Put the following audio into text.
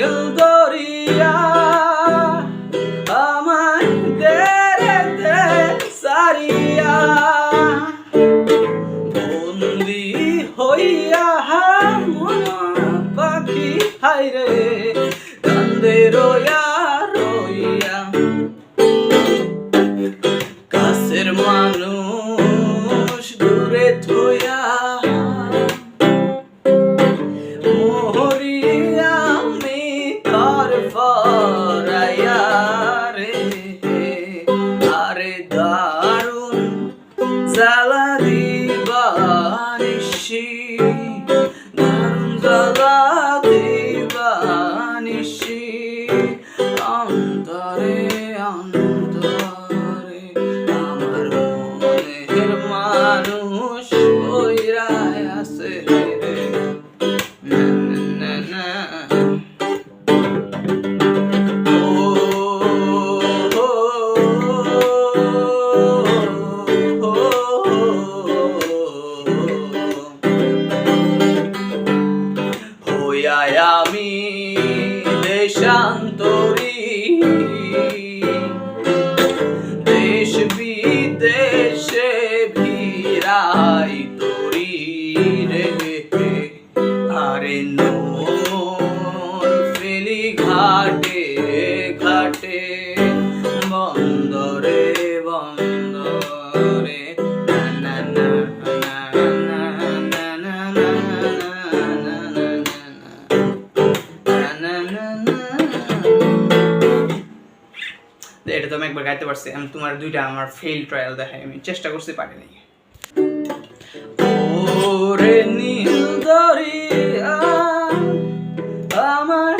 নীল দরিয়া আমার দেরেতে সারিয়া। বন্দি হইয়া মন পাখি হাইরে কান্দে রইয়া দারুণ জ্বালা দিবানিসি দারুণ জ্বালা দিবানিসি অন্তরে অন্তরে করিয়া তো আমি একবার গাইতে পারছি। আমি তোমার দুইটা আমার ফেল ট্রায়াল দেখাই। আমি চেষ্টা করতে পারি নাই। আমার